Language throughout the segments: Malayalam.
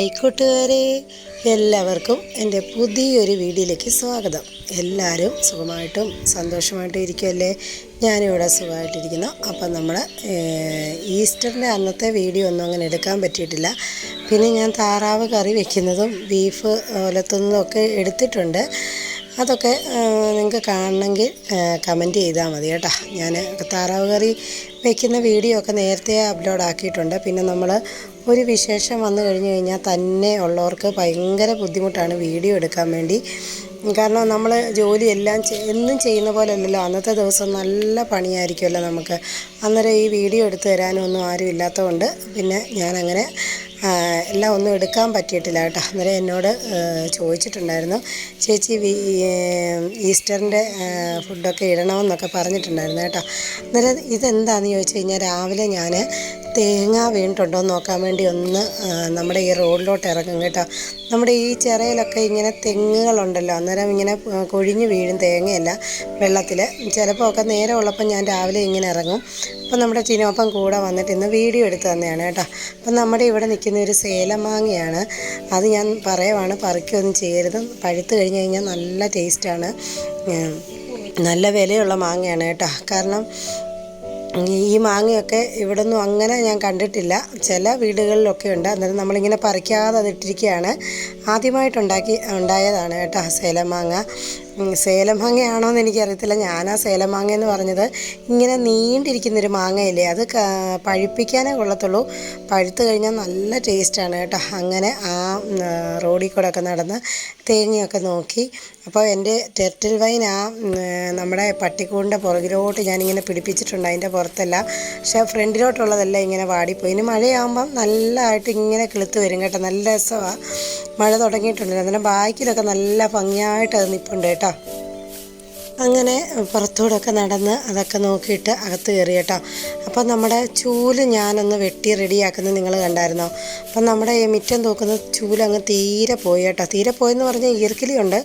ഹായ് കൂട്ടുകാരെ എല്ലാവർക്കും എന്റെ പുതിയൊരു വീഡിയോയിലേക്ക് സ്വാഗതം. എല്ലാവരും സുഖമായിട്ടും സന്തോഷമായിട്ടും ഇരിക്കുമല്ലേ ഞാനിവിടെ സുഖമായിട്ടിരിക്കുന്നു. അപ്പം നമ്മൾ ഈസ്റ്ററിന്റെ അന്നത്തെ വീഡിയോ ഒന്നും അങ്ങനെ എടുക്കാൻ പറ്റിയിട്ടില്ല. പിന്നെ ഞാൻ താറാവ് കറി വെക്കുന്നതും ബീഫ് ഒലത്തുന്നതും ഒക്കെ എടുത്തിട്ടുണ്ട്. അതൊക്കെ നിങ്ങൾക്ക് കാണണമെങ്കിൽ കമന്റ് ചെയ്താൽ മതി കേട്ടോ. ഞാൻ താറാവ് കറി വെക്കുന്ന വീഡിയോ ഒക്കെ നേരത്തെ അപ്ലോഡ് ആക്കിയിട്ടുണ്ട്. പിന്നെ നമ്മൾ ഒരു വിശേഷം വന്നു കഴിഞ്ഞു കഴിഞ്ഞാൽ തന്നെ ഉള്ളവർക്ക് ഭയങ്കര ബുദ്ധിമുട്ടാണ് വീഡിയോ എടുക്കാൻ വേണ്ടി. കാരണം നമ്മൾ ജോലിയെല്ലാം എല്ലാം എന്നും ചെയ്യുന്ന പോലെ അല്ലല്ലോ അന്നത്തെ ദിവസം നല്ല പണിയായിരിക്കുമല്ലോ നമുക്ക്. അന്നേരം ഈ വീഡിയോ എടുത്തു തരാനൊന്നും ആരും ഇല്ലാത്തതുകൊണ്ട് പിന്നെ ഞാനങ്ങനെ എല്ലാം ഒന്നും എടുക്കാൻ പറ്റിയിട്ടില്ല കേട്ടോ. അന്നേരം എന്നോട് ചോദിച്ചിട്ടുണ്ടായിരുന്നു ചേച്ചി ഈസ്റ്ററിന്റെ ഫുഡൊക്കെ ഇടണമെന്നൊക്കെ പറഞ്ഞിട്ടുണ്ടായിരുന്നു കേട്ടോ. അന്നേരം ഇതെന്താണെന്ന് ചോദിച്ചു കഴിഞ്ഞാൽ രാവിലെ ഞാൻ തേങ്ങ വീണിട്ടുണ്ടോ എന്ന് നോക്കാൻ വേണ്ടി ഒന്ന് നമ്മുടെ ഈ റോഡിലോട്ട് ഇറങ്ങും കേട്ടോ. നമ്മുടെ ഈ ചിറയിലൊക്കെ ഇങ്ങനെ തെങ്ങുകളുണ്ടല്ലോ അന്നേരം ഇങ്ങനെ കൊഴിഞ്ഞ് വീഴും തേങ്ങയല്ല വെള്ളത്തിൽ ചിലപ്പോൾ ഒക്കെ നേരെ ഉള്ളപ്പോൾ ഞാൻ രാവിലെ ഇങ്ങനെ ഇറങ്ങും. അപ്പം നമ്മുടെ ചിനോപ്പം കൂടെ വന്നിട്ട് ഇന്ന് വീഡിയോ എടുത്ത് തന്നെയാണ് കേട്ടോ. അപ്പം നമ്മുടെ ഇവിടെ നിൽക്കുന്ന ഒരു സേലമാങ്ങയാണ്. അത് ഞാൻ പറയുവാണ് പറിക്കൊന്നും ചെയ്യരുത്. പഴുത്ത് കഴിഞ്ഞ് കഴിഞ്ഞാൽ നല്ല ടേസ്റ്റാണ്. നല്ല വിലയുള്ള മാങ്ങയാണ് കേട്ടോ. കാരണം ഈ മാങ്ങയൊക്കെ ഇവിടെ നിന്നും അങ്ങനെ ഞാൻ കണ്ടിട്ടില്ല. ചില വീടുകളിലൊക്കെ ഉണ്ട്. അന്നേരം നമ്മളിങ്ങനെ പറിക്കാതെ അതിട്ടിരിക്കുകയാണ്. ആദ്യമായിട്ടുണ്ടാക്കി ഉണ്ടായതാണ് കേട്ടോ സേലം മാങ്ങ ഉം, സേലം മാങ്ങയാണോ എന്ന് എനിക്കറിയത്തില്ല. ഞാനാ സേലം മാങ്ങ എന്ന് പറഞ്ഞത് ഇങ്ങനെ നീണ്ടിരിക്കുന്നൊരു മാങ്ങയില്ലേ അത് പഴുപ്പിക്കാനേ കൊള്ളത്തുള്ളൂ. പഴുത്ത് കഴിഞ്ഞാൽ നല്ല ടേസ്റ്റാണ് കേട്ടോ. അങ്ങനെ ആ റോഡിൽ കൂടെ ഒക്കെ നടന്ന് തേങ്ങയൊക്കെ നോക്കി. അപ്പോൾ എന്റെ ടെർട്ടിൽ വൈൻ ആ നമ്മുടെ പട്ടിക്കൂടിന്റെ പുറകിലോട്ട് ഞാനിങ്ങനെ പിടിപ്പിച്ചിട്ടുണ്ട് അതിന്റെ പുറത്തല്ല. പക്ഷേ ഫ്രണ്ടിലോട്ടുള്ളതെല്ലാം ഇങ്ങനെ വാടിപ്പോയി. ഇനി മഴയാകുമ്പം നല്ലതായിട്ട് ഇങ്ങനെ കിളുത്ത് വരും കേട്ടോ. നല്ല രസമാണ് മഴ തുടങ്ങിയിട്ടുണ്ട്. അന്നേരം ബാക്കിലൊക്കെ നല്ല ഭംഗിയായിട്ട് അത് നിൽപ്പുണ്ട് കേട്ടോ. пока! അങ്ങനെ പുറത്തൂടെയൊക്കെ നടന്ന് അതൊക്കെ നോക്കിയിട്ട് അകത്ത് കയറി കേട്ടോ. അപ്പം നമ്മുടെ ചൂൽ ഞാനൊന്ന് വെട്ടി റെഡിയാക്കുന്നത് നിങ്ങൾ കണ്ടായിരുന്നോ? അപ്പം നമ്മുടെ മിറ്റം തൂക്കുന്ന ചൂൽ അങ്ങ് തീരെ പോയി കേട്ടോ. തീരെ പോയെന്ന് പറഞ്ഞാൽ ഈർക്കിലിയുണ്ട്.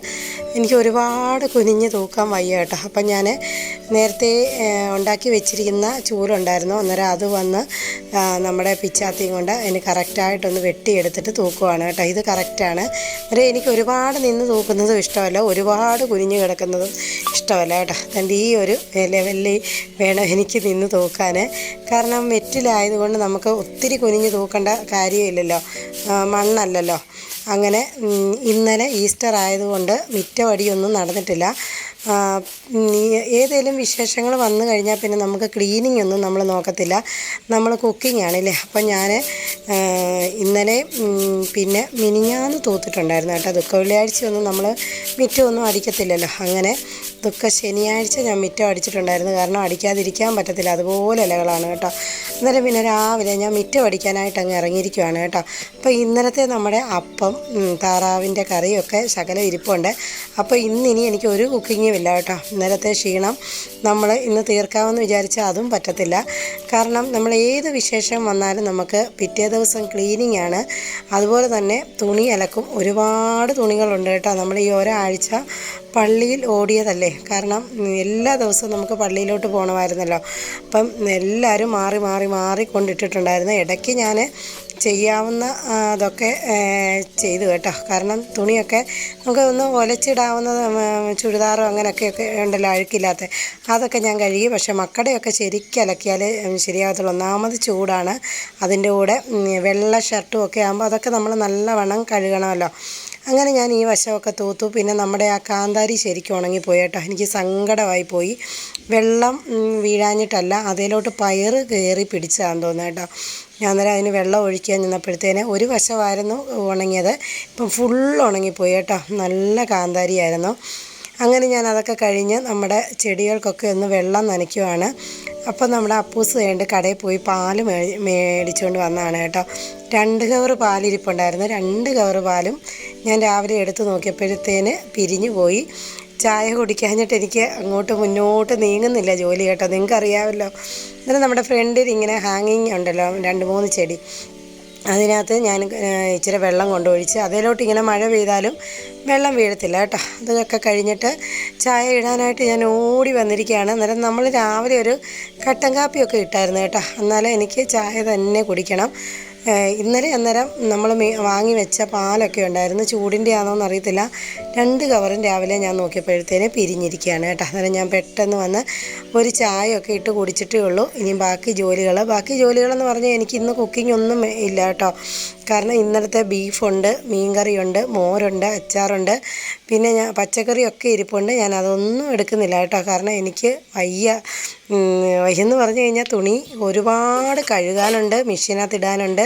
എനിക്ക് ഒരുപാട് കുനിഞ്ഞ് തൂക്കാൻ വയ്യ കേട്ടോ. അപ്പം ഞാൻ നേരത്തെ ഉണ്ടാക്കി വെച്ചിരിക്കുന്ന ചൂലുണ്ടായിരുന്നു. അന്നേരം അത് വന്ന് നമ്മുടെ പിച്ചാത്തിയും കൊണ്ട് അതിന് കറക്റ്റായിട്ടൊന്ന് വെട്ടിയെടുത്തിട്ട് തൂക്കുവാണ് കേട്ടോ. ഇത് കറക്റ്റാണ്. അന്നേരം എനിക്ക് ഒരുപാട് നിന്ന് തൂക്കുന്നതും ഇഷ്ടമല്ല. ഒരുപാട് കുനിഞ്ഞ് കിടക്കുന്നതും ഇഷ്ടമല്ല കേട്ടോ. അതുകൊണ്ട് ഈ ഒരു ലെവലിൽ വേണം എനിക്ക് നിന്ന് തൂക്കാൻ കാരണം വെറ്റിലായതുകൊണ്ട് നമുക്ക് ഒത്തിരി കുനിഞ്ഞ് തൂക്കേണ്ട കാര്യമില്ലല്ലോ. മണ്ണല്ലല്ലോ. അങ്ങനെ ഇന്നലെ ഈസ്റ്റർ ആയതുകൊണ്ട് മിറ്റവടിയൊന്നും നടന്നിട്ടില്ല. ഏതേലും വിശേഷങ്ങൾ വന്നു കഴിഞ്ഞാൽ പിന്നെ നമുക്ക് ക്ലീനിങ് ഒന്നും നമ്മൾ നോക്കത്തില്ല. നമ്മൾ കുക്കിംഗ് ആണല്ലേ. അപ്പം ഞാൻ ഇന്നലെ പിന്നെ മിനിഞ്ഞാന്ന് തൂത്തിട്ടുണ്ടായിരുന്നു കേട്ടോ. ദുഃഖ വെള്ളിയാഴ്ചയൊന്നും നമ്മൾ മിറ്റമൊന്നും അടിക്കത്തില്ലല്ലോ. അങ്ങനെ ദുഃഖ ശനിയാഴ്ച ഞാൻ മിറ്റം അടിച്ചിട്ടുണ്ടായിരുന്നു. കാരണം അടിക്കാതിരിക്കാൻ പറ്റത്തില്ല. അതുപോലെ ഇലകളാണ് കേട്ടോ. അന്നേരം പിന്നെ രാവിലെ ഞാൻ മിറ്റം അടിക്കാനായിട്ട് അങ്ങ് ഇറങ്ങിയിരിക്കുവാണ് കേട്ടോ. അപ്പോൾ ഇന്നലത്തെ നമ്മുടെ അപ്പം താറാവിന്റെ കറിയൊക്കെ ശകലം ഇരിപ്പുണ്ട്. അപ്പോൾ ഇന്നിനി എനിക്ക് ഒരു കുക്കിങ്ങും ഇല്ല കേട്ടോ. ഇന്നലത്തെ ക്ഷീണം നമ്മൾ ഇന്ന് തീർക്കാമെന്ന് വിചാരിച്ചാൽ അതും പറ്റത്തില്ല. കാരണം നമ്മൾ ഏത് വിശേഷം വന്നാലും നമുക്ക് പിറ്റേ ദിവസം ക്ലീനിങ് ആണ്. അതുപോലെ തന്നെ തുണി അലക്കും ഒരുപാട് തുണികളുണ്ട് കേട്ടോ. നമ്മൾ ഈ ഒരാഴ്ച പള്ളിയിൽ ഓടിയതല്ലേ? കാരണം എല്ലാ ദിവസവും നമുക്ക് പള്ളിയിലോട്ട് പോകണമായിരുന്നല്ലോ അപ്പം എല്ലാവരും മാറി മാറി മാറി കൊണ്ടിട്ടിട്ടുണ്ടായിരുന്നു ഇടയ്ക്ക് ഞാൻ ചെയ്യാവുന്ന അതൊക്കെ ചെയ്തു കേട്ടോ. കാരണം തുണിയൊക്കെ നമുക്ക് ഒന്ന് ഒലച്ചിടാവുന്നത് ചുരിദാറോ അങ്ങനെയൊക്കെ ഒക്കെ ഉണ്ടല്ലോ അഴുക്കില്ലാത്ത. അതൊക്കെ ഞാൻ കഴുകി. പക്ഷെ മക്കടയൊക്കെ ശരിക്കും അലക്കിയാൽ ശരിയാകത്തുള്ളൂ. ഒന്നാമത് ചൂടാണ്. അതിന്റെ കൂടെ വെള്ള ഷർട്ടും ഒക്കെ ആകുമ്പോൾ അതൊക്കെ നമ്മൾ നല്ലവണ്ണം കഴുകണമല്ലോ. അങ്ങനെ ഞാൻ ഈ വശമൊക്കെ തൂത്തു. പിന്നെ നമ്മുടെ ആ കാന്താരി ശരിക്കും ഉണങ്ങിപ്പോയി കേട്ടോ. എനിക്ക് സങ്കടമായി പോയി. വെള്ളം വീഴാഞ്ഞിട്ടല്ല അതിലോട്ട് പയറ് കയറി പിടിച്ചതാന്ന് തോന്നുന്നു കേട്ടോ. ഞാൻ അന്നേരം അതിന് വെള്ളം ഒഴിക്കാൻ നിന്നപ്പോഴത്തേന് ഒരു വശമായിരുന്നു ഉണങ്ങിയത്. ഇപ്പം ഫുൾ ഉണങ്ങിപ്പോയി കേട്ടോ. നല്ല കാന്താരിയായിരുന്നു. അങ്ങനെ ഞാൻ അതൊക്കെ കഴിഞ്ഞ് നമ്മുടെ ചെടികൾക്കൊക്കെ ഒന്ന് വെള്ളം നനയ്ക്കുവാണ്. അപ്പം നമ്മുടെ അപ്പൂസ് വേണ്ട കടയിൽ പോയി പാൽ മേടിച്ചുകൊണ്ട് വന്നതാണ് കേട്ടോ. രണ്ട് കവറ് പാലിരിപ്പുണ്ടായിരുന്നു. രണ്ട് കവറ് പാലും ഞാൻ രാവിലെ എടുത്തു നോക്കിയപ്പോഴത്തേന് പിരിഞ്ഞു പോയി. ചായ കുടിക്കാഞ്ഞിട്ട് എനിക്ക് അങ്ങോട്ട് മുന്നോട്ട് നീങ്ങുന്നില്ല ജോലി കേട്ടോ. നിങ്ങൾക്ക് അറിയാമല്ലോ അന്നേരം നമ്മുടെ ഫ്രണ്ടിൽ ഇങ്ങനെ ഹാങ്ങിങ് ഉണ്ടല്ലോ രണ്ട് മൂന്ന് ചെടി. അതിനകത്ത് ഞാൻ ഇച്ചിരി വെള്ളം കൊണ്ടൊഴിച്ച് അതിലോട്ട് ഇങ്ങനെ മഴ പെയ്താലും വെള്ളം വീഴത്തില്ല കേട്ടോ. അതൊക്കെ കഴിഞ്ഞിട്ട് ചായ ഇടാനായിട്ട് ഞാൻ ഓടി വന്നിരിക്കുകയാണ്. അന്നേരം നമ്മൾ രാവിലെ ഒരു കട്ടൻ കാപ്പിയൊക്കെ ഇട്ടായിരുന്നു കേട്ടോ. എന്നാലും എനിക്ക് ചായ തന്നെ കുടിക്കണം. ഇന്നലെ അന്നേരം നമ്മൾ വാങ്ങി വെച്ച പാലൊക്കെ ഉണ്ടായിരുന്നു. ചൂടിന്റെ ആണോന്ന് അറിയത്തില്ല രണ്ട് കവറും രാവിലെ ഞാൻ നോക്കിയപ്പോഴത്തേന് പിരിഞ്ഞിരിക്കുകയാണ് കേട്ടോ. അന്നേരം ഞാൻ പെട്ടെന്ന് വന്ന് ഒരു ചായയൊക്കെ ഇട്ട് കുടിച്ചിട്ടേ ഉള്ളൂ. ഇനി ബാക്കി ജോലികൾ ബാക്കി ജോലികളെന്ന് പറഞ്ഞാൽ എനിക്ക് ഇന്ന് കുക്കിംഗ് ഒന്നും ഇല്ല കേട്ടോ. കാരണം ഇന്നലത്തെ ബീഫുണ്ട് മീൻകറിയുണ്ട് മോരുണ്ട് അച്ചാറുണ്ട്. പിന്നെ ഞാൻ പച്ചക്കറിയൊക്കെ ഇരിപ്പുണ്ട്. ഞാൻ അതൊന്നും എടുക്കുന്നില്ല കേട്ടോ. കാരണം എനിക്ക് വയ്യ. വയ്യെന്ന് പറഞ്ഞു കഴിഞ്ഞാൽ തുണി ഒരുപാട് കഴുകാനുണ്ട് മെഷീനകത്ത് ഇടാനുണ്ട്.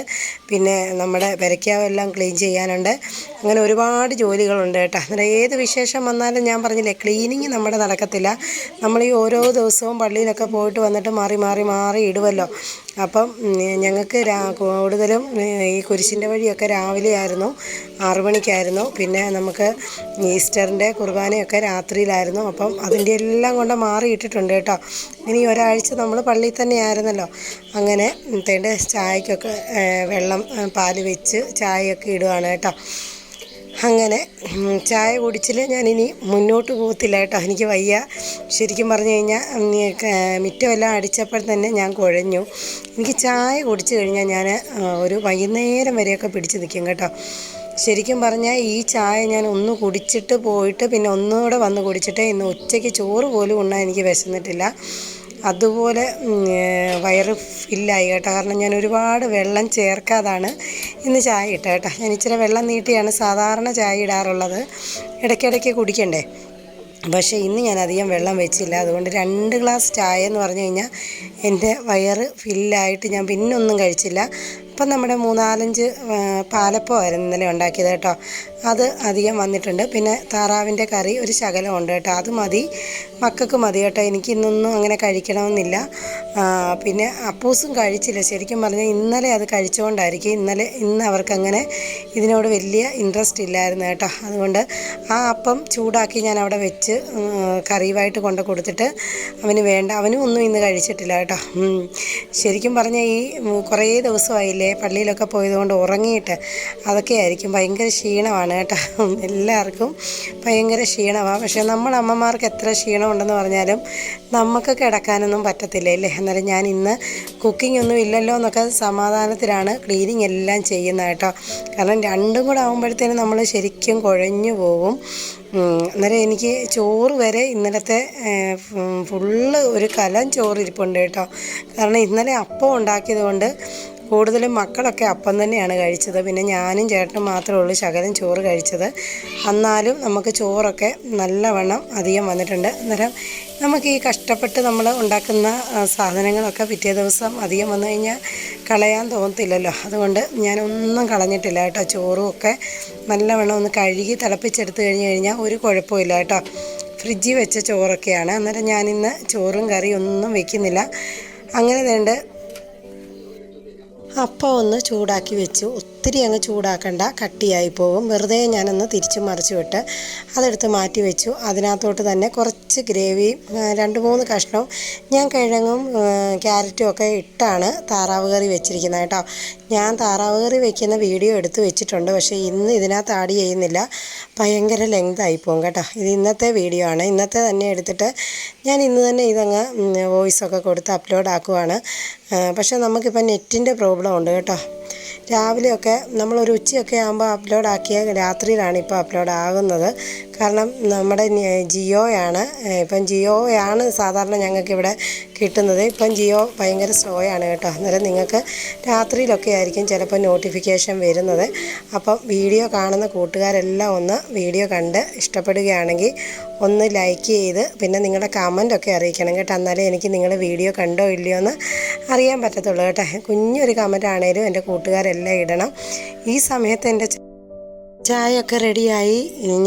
പിന്നെ നമ്മുടെ പെരയ്ക്കാവെല്ലാം ക്ലീൻ ചെയ്യാനുണ്ട്. അങ്ങനെ ഒരുപാട് ജോലികളുണ്ട് കേട്ടോ. അന്നേരം ഏത് വിശേഷം വന്നാലും ഞാൻ പറഞ്ഞില്ലേ ക്ലീനിങ് നമ്മുടെ നടക്കത്തില്ല. നമ്മൾ ഈ ഓരോ ദിവസവും പള്ളിയിലൊക്കെ പോയിട്ട് വന്നിട്ട് മാറി മാറി മാറി ഇടുമല്ലോ അപ്പം ഞങ്ങൾക്ക് കൂടുതലും ഈ കുരിശിന്റെ വഴിയൊക്കെ രാവിലെ ആയിരുന്നു ആറു മണിക്കായിരുന്നു. പിന്നെ നമുക്ക് ഈസ്റ്ററിന്റെ കുർബാനയൊക്കെ രാത്രിയിലായിരുന്നു. അപ്പം അതിന്റെ എല്ലാം കൊണ്ട് മാറിയിട്ടിട്ടുണ്ട് കേട്ടോ. ഇനി ഒരാഴ്ച നമ്മൾ പള്ളിയിൽ തന്നെ ആയിരുന്നല്ലോ. അങ്ങനെ തേണ്ട ചായക്കൊക്കെ വെള്ളം പാൽ വെച്ച് ചായയൊക്കെ ഇടുവാണ് കേട്ടോ. അങ്ങനെ ചായ കുടിച്ചിൽ ഞാനിനി മുന്നോട്ട് പോകത്തില്ല കേട്ടോ എനിക്ക് വയ്യ. ശരിക്കും പറഞ്ഞു കഴിഞ്ഞാൽ മിറ്റമെല്ലാം അടിച്ചപ്പോൾ തന്നെ ഞാൻ കുഴഞ്ഞു. എനിക്ക് ചായ കുടിച്ചു കഴിഞ്ഞാൽ ഞാൻ ഒരു വൈകുന്നേരം വരെയൊക്കെ പിടിച്ച് നിൽക്കും കേട്ടോ. ശരിക്കും പറഞ്ഞാൽ ഈ ചായ ഞാൻ ഒന്ന് കുടിച്ചിട്ട് പോയിട്ട് പിന്നെ ഒന്നുകൂടെ വന്ന് കുടിച്ചിട്ട് ഇന്ന് ഉച്ചയ്ക്ക് ചോറ് പോലും ഉണ്ണാൻ എനിക്ക് വിശന്നിട്ടില്ല. അതുപോലെ വയറ് ഫില്ലായി കേട്ടോ. കാരണം ഞാൻ ഒരുപാട് വെള്ളം ചേർക്കാതാണ് ഇന്ന് ചായ ഇട്ട കേട്ടോ. ഞാൻ ഇച്ചിരി വെള്ളം നീട്ടിയാണ് സാധാരണ ചായ ഇടാറുള്ളത്. ഇടയ്ക്കിടയ്ക്ക് കുടിക്കണ്ടേ? പക്ഷേ ഇന്ന് ഞാൻ അധികം വെള്ളം വെച്ചില്ല. അതുകൊണ്ട് രണ്ട് ഗ്ലാസ് ചായ എന്ന് പറഞ്ഞു കഴിഞ്ഞാൽ എന്റെ വയറ് ഫില്ലായിട്ട് ഞാൻ പിന്നൊന്നും കഴിച്ചില്ല. അപ്പം നമ്മുടെ മൂന്നാലഞ്ച് പാലപ്പമായിരുന്നു ഇന്നലെ ഉണ്ടാക്കിയത് കേട്ടോ. അത് അധികം വന്നിട്ടുണ്ട്. പിന്നെ താറാവിന്റെ കറി ഒരു ശകലം ഉണ്ട് കേട്ടോ. അത് മതി. മക്കൾക്ക് മതി കേട്ടോ. എനിക്ക് ഇന്നൊന്നും അങ്ങനെ കഴിക്കണമെന്നില്ല. പിന്നെ അപ്പൂസും കഴിച്ചില്ല. ശരിക്കും പറഞ്ഞാൽ ഇന്നലെ അത് കഴിച്ചുകൊണ്ടായിരിക്കും. ഇന്നലെ ഇന്ന് അവർക്കങ്ങനെ ഇതിനോട് വലിയ ഇൻട്രസ്റ്റ് ഇല്ലായിരുന്നു കേട്ടോ. അതുകൊണ്ട് ആ അപ്പം ചൂടാക്കി ഞാൻ അവിടെ വെച്ച് കറിയുമായിട്ട് കൊണ്ട് കൊടുത്തിട്ട് അവന് വേണ്ട. അവനും ഒന്നും ഇന്ന് കഴിച്ചിട്ടില്ല കേട്ടോ. ശരിക്കും പറഞ്ഞാൽ ഈ കുറേ ദിവസമായില്ലേ പള്ളിയിലൊക്കെ പോയതുകൊണ്ട് ഉറങ്ങിയിട്ട് അതൊക്കെ ആയിരിക്കും. ഭയങ്കര ക്ഷീണമാണ് കേട്ടോ. എല്ലാവർക്കും ഭയങ്കര ക്ഷീണമാണ് പക്ഷേ നമ്മൾ അമ്മമാർക്ക് എത്ര ക്ഷീണമുണ്ടെന്ന് പറഞ്ഞാലും നമുക്ക് കിടക്കാനൊന്നും പറ്റത്തില്ല ഇല്ലേ? അന്നേരം ഞാൻ ഇന്ന് കുക്കിംഗ് ഒന്നും ഇല്ലല്ലോ എന്നൊക്കെ സമാധാനത്തിലാണ് ക്ലീനിങ് എല്ലാം ചെയ്യുന്നത് കേട്ടോ. കാരണം രണ്ടും കൂടെ ആകുമ്പോഴത്തേനും നമ്മൾ ശരിക്കും കുഴഞ്ഞു പോകും അന്നേരം എനിക്ക് ചോറ് വരെ ഇന്നലത്തെ ഫുള്ള് ഒരു കലം ചോറ് ഇരിപ്പുണ്ട് കേട്ടോ. കാരണം ഇന്നലെ അപ്പം ഉണ്ടാക്കിയത് കൊണ്ട് കൂടുതലും മക്കളൊക്കെ അപ്പം തന്നെയാണ് കഴിച്ചത്. പിന്നെ ഞാനും ചേട്ടനും മാത്രമേ ഉള്ളൂ ശകലം ചോറ് കഴിച്ചത്. എന്നാലും നമുക്ക് ചോറൊക്കെ നല്ലവണ്ണം അധികം വന്നിട്ടുണ്ട്. അന്നേരം നമുക്ക് ഈ കഷ്ടപ്പെട്ട് നമ്മൾ ഉണ്ടാക്കുന്ന സാധനങ്ങളൊക്കെ പിറ്റേ ദിവസം അധികം വന്നു കഴിഞ്ഞാൽ കളയാൻ തോന്നത്തില്ലല്ലോ. അതുകൊണ്ട് ഞാനൊന്നും കളഞ്ഞിട്ടില്ല കേട്ടോ. ചോറും ഒക്കെ നല്ലവണ്ണം ഒന്ന് കഴുകി തിളപ്പിച്ചെടുത്ത് കഴിഞ്ഞ് കഴിഞ്ഞാൽ ഒരു കുഴപ്പമില്ല കേട്ടോ. ഫ്രിഡ്ജിൽ വെച്ച ചോറൊക്കെയാണ്. അന്നേരം ഞാനിന്ന് ചോറും കറിയും ഒന്നും വെക്കുന്നില്ല. അങ്ങനെ വേണ്ട അപ്പം ഒന്ന് ചൂടാക്കി വെച്ചു. ഒത്തിരി അങ്ങ് ചൂടാക്കണ്ട കട്ടിയായി പോകും വെറുതെ ഞാനൊന്ന് തിരിച്ചു മറിച്ചു വിട്ട് അതെടുത്ത് മാറ്റി വെച്ചു. അതിനകത്തോട്ട് തന്നെ കുറച്ച് ഗ്രേവി രണ്ട് മൂന്ന് കഷ്ണവും ഞാൻ കിഴങ്ങും ക്യാരറ്റും ഒക്കെ ഇട്ടാണ് താറാവ് കറി വെച്ചിരിക്കുന്നത് കേട്ടോ. ഞാൻ താറാവ് കറി വെക്കുന്ന വീഡിയോ എടുത്ത് വെച്ചിട്ടുണ്ട്. പക്ഷേ ഇന്ന് ഇതിനകത്ത് ആഡ് ചെയ്യുന്നില്ല. ഭയങ്കര ലെങ്ത് ആയിപ്പോകും കേട്ടോ. ഇത് ഇന്നത്തെ വീഡിയോ ആണ്. ഇന്നത്തെ തന്നെ എടുത്തിട്ട് ഞാൻ ഇന്ന് തന്നെ ഇതങ്ങ് വോയിസൊക്കെ കൊടുത്ത് അപ്ലോഡ് ആക്കുവാണ്. പക്ഷേ നമുക്കിപ്പോൾ നെറ്റിന്റെ പ്രോബ്ലം ഉണ്ട് കേട്ടോ. രാവിലെയൊക്കെ നമ്മളൊരു ഉച്ചയൊക്കെ ആകുമ്പോൾ അപ്ലോഡ് ആക്കിയ രാത്രിയിലാണ് ഇപ്പോൾ അപ്ലോഡ് ആകുന്നത്. കാരണം നമ്മുടെ ജിയോയാണ്. ഇപ്പം ജിയോയാണ് സാധാരണ ഞങ്ങൾക്കിവിടെ കിട്ടുന്നത്. ഇപ്പം ജിയോ ഭയങ്കര സ്ലോ ആണ് കേട്ടോ. അന്നേരം നിങ്ങൾക്ക് രാത്രിയിലൊക്കെ ആയിരിക്കും ചിലപ്പോൾ നോട്ടിഫിക്കേഷൻ വരുന്നത്. അപ്പം വീഡിയോ കാണുന്ന കൂട്ടുകാരെല്ലാം ഒന്ന് വീഡിയോ കണ്ട് ഇഷ്ടപ്പെടുകയാണെങ്കിൽ ഒന്ന് ലൈക്ക് ചെയ്ത് പിന്നെ നിങ്ങളുടെ കമന്റൊക്കെ അറിയിക്കണം കേട്ടോ. എന്നാലേ എനിക്ക് നിങ്ങൾ വീഡിയോ കണ്ടോ ഇല്ലയോ എന്ന് അറിയാൻ പറ്റത്തുള്ളൂ കേട്ടോ. കുഞ്ഞൊരു കമന്റ് ആണേലും എന്റെ കൂട്ടുകാരെല്ലാം ഇടണം. ഈ സമയത്ത് എന്റെ ചായയൊക്കെ റെഡിയായി.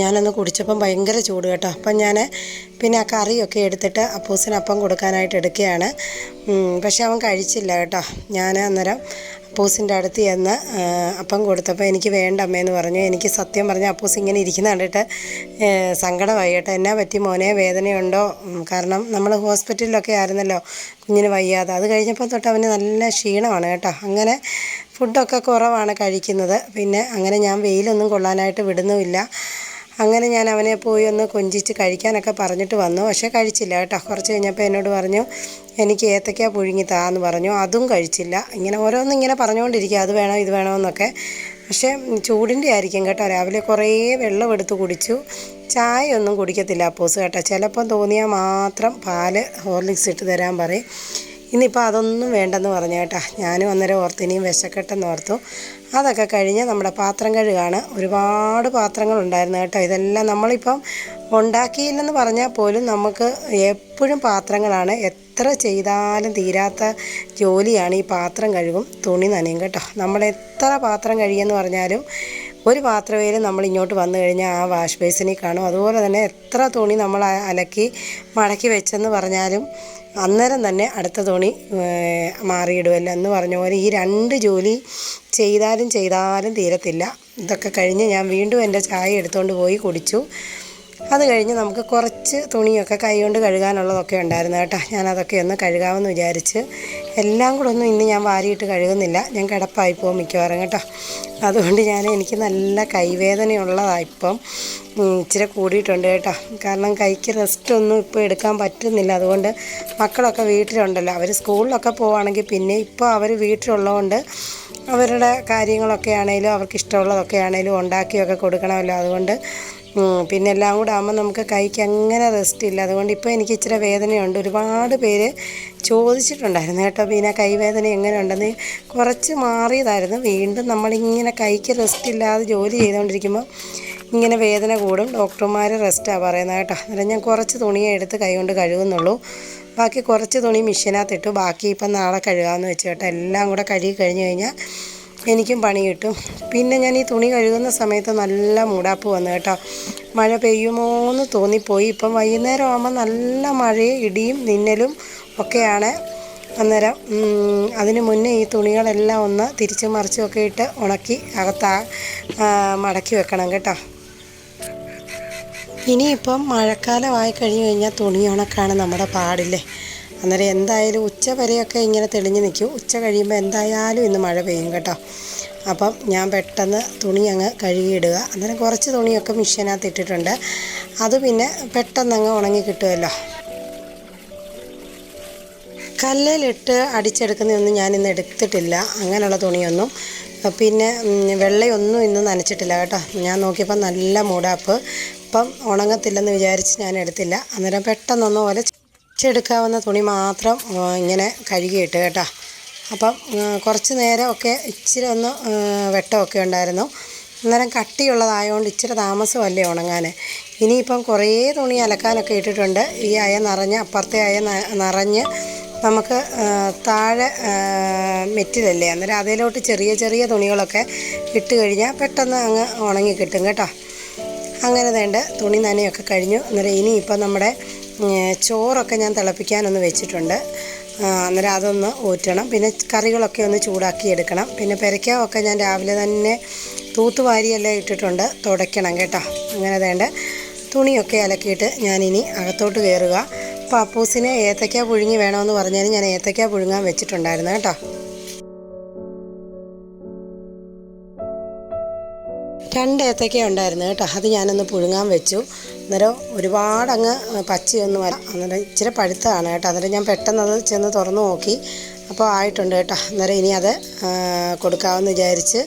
ഞാനൊന്ന് കുടിച്ചപ്പം ഭയങ്കര ചൂട് കേട്ടോ. അപ്പം ഞാൻ പിന്നെ ആ കറിയൊക്കെ എടുത്തിട്ട് അപ്പൂസിന് അപ്പം കൊടുക്കാനായിട്ട് എടുക്കുകയാണ്. പക്ഷെ അവൻ കഴിച്ചില്ല കേട്ടോ. ഞാൻ അന്നേരം അപ്പൂസിന്റെ അടുത്ത് ചെന്ന് അപ്പം കൊടുത്തപ്പോൾ എനിക്ക് വേണ്ട അമ്മയെന്ന് പറഞ്ഞു. എനിക്ക് സത്യം പറഞ്ഞ അപ്പൂസ് ഇങ്ങനെ ഇരിക്കുന്ന കണ്ടിട്ട് സങ്കടമായി കേട്ടോ. എന്നാ പറ്റി മോനെ? വേദനയുണ്ടോ? കാരണം നമ്മൾ ഹോസ്പിറ്റലിലൊക്കെ ആയിരുന്നല്ലോ. കുഞ്ഞിന് വയ്യാതെ. അത് കഴിഞ്ഞപ്പോൾ തൊട്ട് അവന് നല്ല ക്ഷീണമാണ് കേട്ടോ. അങ്ങനെ ഫുഡൊക്കെ കുറവാണ് കഴിക്കുന്നത്. പിന്നെ അങ്ങനെ ഞാൻ വെയിലൊന്നും കൊള്ളാനായിട്ട് വിടുന്നുമില്ല. അങ്ങനെ ഞാൻ അവനെ പോയി ഒന്ന് കൊഞ്ചിച്ച് കഴിക്കാനൊക്കെ പറഞ്ഞിട്ട് വന്നു. പക്ഷേ കഴിച്ചില്ല കേട്ടോ. കുറച്ച് കഴിഞ്ഞപ്പോൾ എന്നോട് പറഞ്ഞു എനിക്ക് ഏത്തക്ക പുഴുങ്ങി താ എന്ന് പറഞ്ഞു. അതും കഴിച്ചില്ല. ഇങ്ങനെ ഓരോന്നും ഇങ്ങനെ പറഞ്ഞുകൊണ്ടിരിക്കുക. അത് വേണോ ഇത് വേണോ എന്നൊക്കെ. പക്ഷേ ചൂടിന്റെ ആയിരിക്കും കേട്ടോ. രാവിലെ കുറേ വെള്ളം എടുത്ത് കുടിച്ചു. ചായ ഒന്നും കുടിക്കത്തില്ല അപ്പോസ് കേട്ടോ. ചിലപ്പം തോന്നിയാൽ മാത്രം പാൽ ഹോർലിക്സ് ഇട്ട് തരാൻ പറയും. ഇന്നിപ്പോൾ അതൊന്നും വേണ്ടെന്ന് പറഞ്ഞു കേട്ടാ. ഞാനും അന്നേരം ഓർത്ത് ഇനിയും വിശക്കെട്ടെന്ന് ഓർത്തു. അതൊക്കെ കഴിഞ്ഞ് നമ്മുടെ പാത്രം കഴുകാണ് ഒരുപാട് പാത്രങ്ങളുണ്ടായിരുന്നു കേട്ടോ. ഇതെല്ലാം നമ്മളിപ്പം ഉണ്ടാക്കിയില്ലെന്ന് പറഞ്ഞാൽ പോലും നമുക്ക് എപ്പോഴും പാത്രങ്ങളാണ് എത്ര ചെയ്താലും തീരാത്ത ജോലിയാണ് ഈ പാത്രം കഴുകും തുണി നനയും കേട്ടോ. നമ്മൾ എത്ര പാത്രം കഴുകിയെന്ന് പറഞ്ഞാലും ഒരു പാത്രമേലും നമ്മൾ ഇങ്ങോട്ട് വന്നു കഴിഞ്ഞാൽ ആ വാഷ് ബേസിനിൽ കാണും. അതുപോലെ തന്നെ എത്ര തുണി നമ്മൾ അലക്കി മടക്കി വെച്ചെന്ന് പറഞ്ഞാലും അന്നേരം തന്നെ അടുത്ത തുണി മാറിയിടുമല്ലോ എന്ന് പറഞ്ഞ പോലെ ഈ രണ്ട് ജോലി ചെയ്താലും ചെയ്താലും തീരത്തില്ല. ഇതൊക്കെ കഴിഞ്ഞ് ഞാൻ വീണ്ടും എന്റെ ചായ എടുത്തുകൊണ്ട് പോയി കുടിച്ചു. അത് കഴിഞ്ഞ് നമുക്ക് കുറച്ച് തുണിയൊക്കെ കൈകൊണ്ട് കഴുകാനുള്ളതൊക്കെ ഉണ്ടായിരുന്നു കേട്ടോ. ഞാനതൊക്കെ ഒന്ന് കഴുകാമെന്ന് വിചാരിച്ച് എല്ലാം കൂടെ ഒന്നും ഇന്ന് ഞാൻ വാരിയിട്ട് കഴുകുന്നില്ല. ഞാൻ കിടപ്പായി പോകും മിക്കവാറും കേട്ടോ. അതുകൊണ്ട് ഞാൻ എനിക്ക് നല്ല ഉം, ഇച്ചിരി കൂടിയിട്ടുണ്ട് കേട്ടോ. കാരണം കൈക്ക് റെസ്റ്റ് ഒന്നും ഇപ്പോൾ എടുക്കാൻ പറ്റുന്നില്ല. അതുകൊണ്ട് മക്കളൊക്കെ വീട്ടിലുണ്ടല്ലോ. അവർ സ്കൂളിലൊക്കെ പോവുകയാണെങ്കിൽ പിന്നെ ഇപ്പോൾ അവർ വീട്ടിലുള്ളതുകൊണ്ട് അവരുടെ കാര്യങ്ങളൊക്കെ ആണെങ്കിലും അവർക്ക് ഇഷ്ടമുള്ളതൊക്കെ ആണെങ്കിലും ഉണ്ടാക്കിയൊക്കെ കൊടുക്കണമല്ലോ. അതുകൊണ്ട് പിന്നെ എല്ലാം കൂടെ ആകുമ്പോൾ നമുക്ക് കൈക്ക് അങ്ങനെ റെസ്റ്റ് ഇല്ല. അതുകൊണ്ട് ഇപ്പോൾ എനിക്ക് ഇച്ചിരി വേദനയുണ്ട്. ഒരുപാട് പേര് ചോദിച്ചിട്ടുണ്ടായിരുന്നു കേട്ടോ പിന്നെ കൈവേദന എങ്ങനെ ഉണ്ടെന്ന് കുറച്ച് മാറിയതായിരുന്നു. വീണ്ടും നമ്മളിങ്ങനെ കൈക്ക് റെസ്റ്റ് ഇല്ലാതെ ജോലി ചെയ്തുകൊണ്ടിരിക്കുമ്പോൾ ഇങ്ങനെ വേദന കൂടും. ഡോക്ടർമാർ റെസ്റ്റാണ് പറയുന്നത് കേട്ടോ. അന്നേരം ഞാൻ കുറച്ച് തുണിയെ എടുത്ത് കൈകൊണ്ട് കഴുകുന്നുള്ളൂ. ബാക്കി കുറച്ച് തുണി മെഷീനകത്തിട്ടു ബാക്കി ഇപ്പം നാളെ കഴുകാമെന്ന് വെച്ച് കേട്ടോ. എല്ലാം കൂടെ കഴുകി കഴിഞ്ഞ് കഴിഞ്ഞാൽ എനിക്കും പണി കിട്ടും. പിന്നെ ഞാൻ ഈ തുണി കഴുകുന്ന സമയത്ത് നല്ല മൂടാപ്പ് വന്നു കേട്ടോ. മഴ പെയ്യുമോ എന്ന് തോന്നിപ്പോയി. ഇപ്പം വൈകുന്നേരം ആകുമ്പോൾ നല്ല മഴയും ഇടിയും നിന്നലും ഒക്കെയാണ് അന്നേരം അതിന് മുന്നേ ഈ തുണികളെല്ലാം ഒന്ന് തിരിച്ചും മറിച്ചും ഒക്കെ ഇട്ട് ഉണക്കി അകത്താ മടക്കി വെക്കണം കേട്ടോ. ഇനിയിപ്പം മഴക്കാലമായി കഴിഞ്ഞു കഴിഞ്ഞാൽ തുണി ഉണക്കാണ് നമ്മുടെ പാടില്ലേ? അന്നേരം എന്തായാലും ഉച്ച വരെയൊക്കെ ഇങ്ങനെ തെളിഞ്ഞ് നിൽക്കും. ഉച്ച കഴിയുമ്പോൾ എന്തായാലും ഇന്ന് മഴ പെയ്യും കേട്ടോ. അപ്പം ഞാൻ പെട്ടെന്ന് തുണി അങ്ങ് കഴുകിയിടുക. അന്നേരം കുറച്ച് തുണിയൊക്കെ മിഷ്യനകത്ത് ഇട്ടിട്ടുണ്ട്. അത് പിന്നെ പെട്ടെന്ന് അങ്ങ് ഉണങ്ങി കിട്ടുമല്ലോ. കല്ലിലിട്ട് അടിച്ചെടുക്കുന്നതൊന്നും ഞാൻ ഇന്ന് എടുത്തിട്ടില്ല. അങ്ങനെയുള്ള തുണിയൊന്നും. പിന്നെ വെള്ളയൊന്നും ഇന്ന് നനച്ചിട്ടില്ല കേട്ടോ. ഞാൻ നോക്കിയപ്പോൾ നല്ല മൂടാപ്പ്. ഇപ്പം ഉണങ്ങത്തില്ലെന്ന് വിചാരിച്ച് ഞാൻ എടുത്തില്ല. അന്നേരം പെട്ടെന്നൊന്ന് ഒലച്ചെടുക്കാവുന്ന തുണി മാത്രം ഇങ്ങനെ കഴുകിയിട്ട് കേട്ടോ. അപ്പം കുറച്ച് നേരമൊക്കെ ഇച്ചിരി ഒന്ന് വെട്ടമൊക്കെ ഉണ്ടായിരുന്നു. അന്നേരം കട്ടിയുള്ളതായതുകൊണ്ട് ഇച്ചിരി താമസമല്ലേ ഉണങ്ങാൻ ഇനിയിപ്പം കുറേ തുണി അലക്കാനൊക്കെ ഇട്ടിട്ടുണ്ട്. ഈ അയ നിറഞ്ഞ് അപ്പുറത്തെ അയ നിറഞ്ഞ് നമുക്ക് താഴെ മെറ്റിലല്ലേ. അന്നേരം അതിലോട്ട് ചെറിയ ചെറിയ തുണികളൊക്കെ ഇട്ട് കഴിഞ്ഞാൽ പെട്ടെന്ന് അങ്ങ് ഉണങ്ങി കിട്ടും കേട്ടോ. അങ്ങനെ വേണ്ട തുണി നനയൊക്കെ കഴിഞ്ഞു. അന്നേരം ഇനിയിപ്പം നമ്മുടെ ചോറൊക്കെ ഞാൻ തിളപ്പിക്കാനൊന്ന് വെച്ചിട്ടുണ്ട്. അന്നേരം അതൊന്ന് ഊറ്റണം. പിന്നെ കറികളൊക്കെ ഒന്ന് ചൂടാക്കി എടുക്കണം. പിന്നെ പെരയ്ക്കാവൊക്കെ ഞാൻ രാവിലെ തന്നെ തൂത്തുവാരിയെല്ലാം ഇട്ടിട്ടുണ്ട്. തുടയ്ക്കണം കേട്ടോ. അങ്ങനെ വേണ്ട തുണിയൊക്കെ അലക്കിയിട്ട് ഞാനിനി അകത്തോട്ട് കയറുക അപ്പോൾ അപ്പൂസിന് ഏത്തയ്ക്ക പുഴുങ്ങി വേണമെന്ന് പറഞ്ഞാൽ ഞാൻ ഏത്തയ്ക്ക പുഴുങ്ങാൻ വെച്ചിട്ടുണ്ടായിരുന്നു കേട്ടോ. രണ്ട് ഏത്തയ്ക്ക ഉണ്ടായിരുന്നു കേട്ടോ. അത് ഞാനൊന്ന് പുഴുങ്ങാൻ വെച്ചു. അന്നേരം ഒരുപാടങ്ങ് പച്ചയൊന്നും അല്ല അന്നേരം ഇച്ചിരി പഴുത്തതാണ് കേട്ടോ. അന്നേരം ഞാൻ പെട്ടെന്ന് അത് ചെന്ന് തുറന്നു നോക്കി. അപ്പോൾ ആയിട്ടുണ്ട് കേട്ടോ. അന്നേരം ഇനി അത് കൊടുക്കാമെന്ന് വിചാരിച്ച്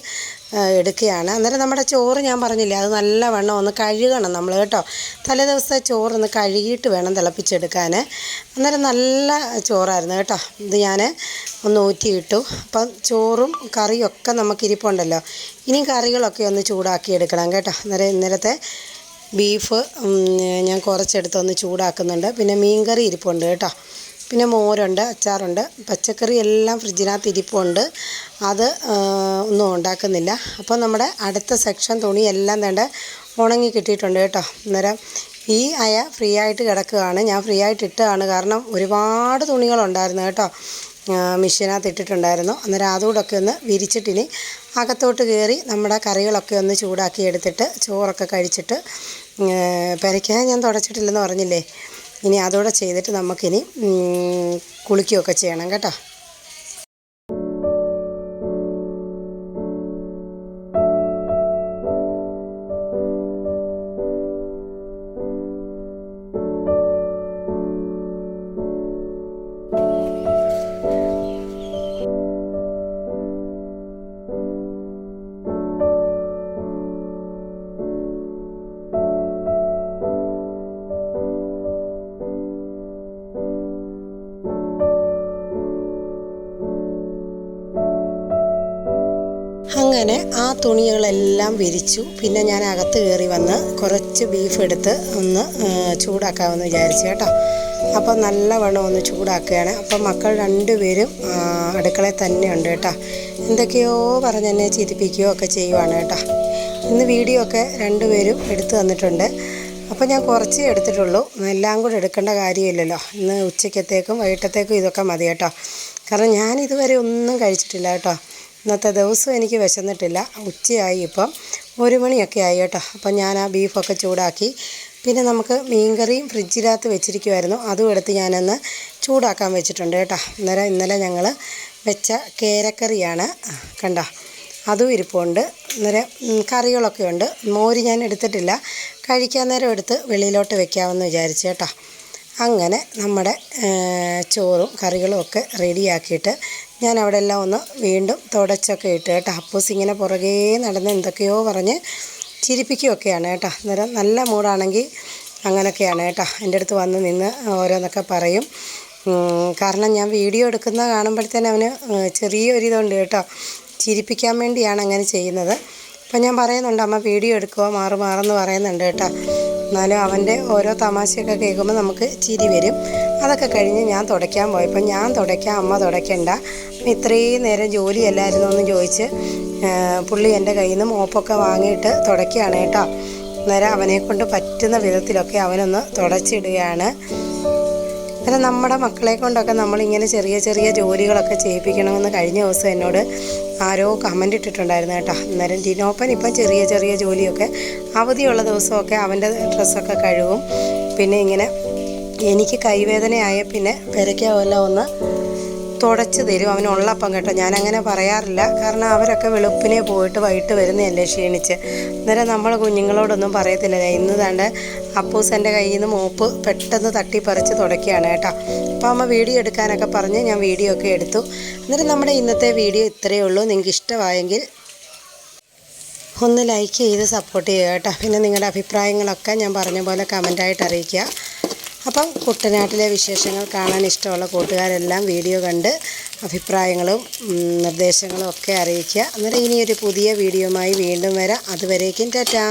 എടുക്കുകയാണ്. അന്നേരം നമ്മുടെ ചോറ് ഞാൻ പറഞ്ഞില്ലേ അത് നല്ല വണ്ണം ഒന്ന് കഴുകണം നമ്മൾ കേട്ടോ. തലേ ദിവസത്തെ ഒന്ന് കഴുകിയിട്ട് വേണം തിളപ്പിച്ചെടുക്കാൻ അന്നേരം നല്ല ചോറായിരുന്നു കേട്ടോ. ഇത് ഞാൻ ഒന്ന് ഊറ്റിയിട്ടു. അപ്പം ചോറും കറിയും ഒക്കെ നമുക്ക് ഇരിപ്പുണ്ടല്ലോ ഇനി കറികളൊക്കെ ഒന്ന് ചൂടാക്കി എടുക്കണം കേട്ടോ. അന്നേരം ഇന്നലത്തെ ബീഫ് ഞാൻ കുറച്ചെടുത്ത് ഒന്ന് ചൂടാക്കുന്നുണ്ട്. പിന്നെ മീൻകറി ഇരിപ്പുണ്ട് കേട്ടോ. പിന്നെ മോരുണ്ട് അച്ചാറുണ്ട് പച്ചക്കറി എല്ലാം ഫ്രിഡ്ജിനകത്ത് ഇരിപ്പുണ്ട്. അത് ഒന്നും ഉണ്ടാക്കുന്നില്ല. അപ്പോൾ നമ്മുടെ അടുത്ത സെക്ഷൻ തുണി എല്ലാം വേണ്ട ഉണങ്ങി കിട്ടിയിട്ടുണ്ട് കേട്ടോ. അന്നേരം ഈ അയ ഫ്രീ ആയിട്ട് കിടക്കുകയാണ്. ഞാൻ ഫ്രീ ആയിട്ട് ഇട്ടതാണ്. കാരണം ഒരുപാട് തുണികളുണ്ടായിരുന്നു കേട്ടോ. മിഷീനകത്ത് ഇട്ടിട്ടുണ്ടായിരുന്നു. അന്നേരം അതുകൂടൊക്കെ ഒന്ന് വിരിച്ചിട്ടിനി അകത്തോട്ട് കയറി നമ്മുടെ കറികളൊക്കെ ഒന്ന് ചൂടാക്കി എടുത്തിട്ട് ചോറൊക്കെ കഴിച്ചിട്ട് പെരയ്ക്കാൻ ഞാൻ തുടച്ചിട്ടില്ലെന്ന് പറഞ്ഞില്ലേ? ഇനി അതുകൂടെ ചെയ്തിട്ട് നമുക്കിനി കുളിക്കുകയൊക്കെ ചെയ്യണം കേട്ടോ. അങ്ങനെ ആ തുണികളെല്ലാം വിരിച്ചു. പിന്നെ ഞാൻ അകത്ത് കയറി വന്ന് കുറച്ച് ബീഫ് എടുത്ത് ഒന്ന് ചൂടാക്കാമെന്ന് വിചാരിച്ചു കേട്ടോ. അപ്പം നല്ലവണ്ണം ഒന്ന് ചൂടാക്കുകയാണ്. അപ്പം മക്കൾ രണ്ടുപേരും അടുക്കളയിൽ തന്നെ ഉണ്ട് കേട്ടോ. എന്തൊക്കെയോ പറഞ്ഞ് എന്നെ ചിരിപ്പിക്കുകയോ ഒക്കെ ചെയ്യുവാണ് കേട്ടോ. ഇന്ന് വീഡിയോ ഒക്കെ രണ്ടുപേരും എടുത്തു തന്നിട്ടുണ്ട്. അപ്പോൾ ഞാൻ കുറച്ച് എടുത്തിട്ടുള്ളൂ. എല്ലാം കൂടെ എടുക്കേണ്ട കാര്യമില്ലല്ലോ. ഇന്ന് ഉച്ചയ്ക്കത്തേക്കും വൈകിട്ടത്തേക്കും ഇതൊക്കെ മതി കേട്ടോ. കാരണം ഞാൻ ഇതുവരെ ഒന്നും കഴിച്ചിട്ടില്ല കേട്ടോ. ഇന്നത്തെ ദിവസം എനിക്ക് വിശന്നിട്ടില്ല. ഉച്ചയായി ഇപ്പം. ഒരു മണിയൊക്കെ ആയി കേട്ടോ. അപ്പം ഞാൻ ആ ബീഫൊക്കെ ചൂടാക്കി. പിന്നെ നമുക്ക് മീൻകറിയും ഫ്രിഡ്ജിനകത്ത് വെച്ചിരിക്കുമായിരുന്നു അതും എടുത്ത് ഞാനൊന്ന് ചൂടാക്കാൻ വെച്ചിട്ടുണ്ട് കേട്ടോ. അന്നേരം ഇന്നലെ ഞങ്ങൾ വെച്ച കേരക്കറിയാണ്. കണ്ടോ? അതും ഇരിപ്പുണ്ട്. അന്നേരം കറികളൊക്കെ ഉണ്ട്. മോര് ഞാൻ എടുത്തിട്ടില്ല. കഴിക്കാൻ നേരം എടുത്ത് വെളിയിലോട്ട് വെക്കാമെന്ന് വിചാരിച്ചു കേട്ടോ. അങ്ങനെ നമ്മുടെ ചോറും കറികളും ഒക്കെ റെഡിയാക്കിയിട്ട് ഞാൻ അവിടെ എല്ലാം ഒന്ന് വീണ്ടും തുടച്ചൊക്കെ ഇട്ട് കേട്ടോ. അപ്പൂസ് ഇങ്ങനെ പുറകേ നടന്ന് എന്തൊക്കെയോ പറഞ്ഞ് ചിരിപ്പിക്കുകയൊക്കെയാണ് കേട്ടോ. അന്നേരം നല്ല മൂടാണെങ്കിൽ അങ്ങനെയൊക്കെയാണ് കേട്ടോ. എന്റെ അടുത്ത് വന്ന് നിന്ന് ഓരോന്നൊക്കെ പറയും. കാരണം ഞാൻ വീഡിയോ എടുക്കുന്ന കാണുമ്പോഴത്തേന് അവന് ചെറിയൊരിതുണ്ട് കേട്ടോ. ചിരിപ്പിക്കാൻ വേണ്ടിയാണ് അങ്ങനെ ചെയ്യുന്നത്. അപ്പം ഞാൻ പറയുന്നുണ്ട് അമ്മ വീഡിയോ എടുക്കുക മാറുമാറെന്ന് പറയുന്നുണ്ട് കേട്ടോ. എന്നാലും അവന്റെ ഓരോ തമാശയൊക്കെ കേൾക്കുമ്പോൾ നമുക്ക് ചിരി വരും. അതൊക്കെ കഴിഞ്ഞ് ഞാൻ തുടയ്ക്കാൻ പോയപ്പോൾ ഞാൻ തുടയ്ക്കാം അമ്മ തുടയ്ക്കണ്ട. ഇത്രയും നേരം ജോലിയല്ലായിരുന്നു എന്ന് ചോദിച്ച് പുള്ളി എന്റെ കയ്യിൽ നിന്ന് മോപ്പൊക്കെ വാങ്ങിയിട്ട് തുടയ്ക്കുകയാണ് കേട്ടോ. അന്നേരം അവനെ കൊണ്ട് പറ്റുന്ന വിധത്തിലൊക്കെ അവനൊന്ന് തുടച്ചിടുകയാണ്. പിന്നെ നമ്മുടെ മക്കളെ കൊണ്ടൊക്കെ നമ്മളിങ്ങനെ ചെറിയ ചെറിയ ജോലികളൊക്കെ ചെയ്യിപ്പിക്കണമെന്ന് കഴിഞ്ഞ ദിവസം എന്നോട് ആരോ കമന്റ് ഇട്ടിട്ടുണ്ടായിരുന്നു കേട്ടോ. അന്നേരം ടിനോപ്പൻ ഇപ്പം ചെറിയ ചെറിയ ജോലിയൊക്കെ അവധിയുള്ള ദിവസമൊക്കെ അവന്റെ ഡ്രസ്സൊക്കെ കഴുകും. പിന്നെ ഇങ്ങനെ എനിക്ക് കൈവേദനയായ പിന്നെ പെരയ്ക്കാവെല്ലാം ഒന്ന് തുടച്ച് തരും. അവനുള്ളപ്പം കേട്ടോ. ഞാനങ്ങനെ പറയാറില്ല. കാരണം അവരൊക്കെ വെളുപ്പിനെ പോയിട്ട് വൈകിട്ട് വരുന്നതല്ലേ ക്ഷീണിച്ച്. അന്നേരം നമ്മൾ കുഞ്ഞുങ്ങളോടൊന്നും പറയത്തില്ല. ഇന്ന് താണ്ട് അപ്പൂസന്റെ കയ്യിൽ നിന്ന് മോപ്പ് പെട്ടെന്ന് തട്ടിപ്പറിച്ച് തുടക്കുകയാണ് കേട്ടോ. അപ്പോൾ അമ്മ വീഡിയോ എടുക്കാനൊക്കെ പറഞ്ഞ് ഞാൻ വീഡിയോ ഒക്കെ എടുത്തു. അന്നേരം നമ്മുടെ ഇന്നത്തെ വീഡിയോ ഇത്രയേ ഉള്ളൂ. നിങ്ങൾക്ക് ഇഷ്ടമായെങ്കിൽ ഒന്ന് ലൈക്ക് ചെയ്ത് സപ്പോർട്ട് ചെയ്യുക കേട്ടോ. പിന്നെ നിങ്ങളുടെ അഭിപ്രായങ്ങളൊക്കെ ഞാൻ പറഞ്ഞ പോലെ കമന്റായിട്ട് അറിയിക്കുക. അപ്പം കുട്ടനാട്ടിലെ വിശേഷങ്ങൾ കാണാൻ ഇഷ്ടമുള്ള കൂട്ടുകാരെല്ലാം വീഡിയോ കണ്ട് അഭിപ്രായങ്ങളും നിർദ്ദേശങ്ങളും ഒക്കെ അറിയിക്കുക. അന്നേരം ഇനിയൊരു പുതിയ വീഡിയോയുമായി വീണ്ടും വരാം. അതുവരേക്കും ടാറ്റാ.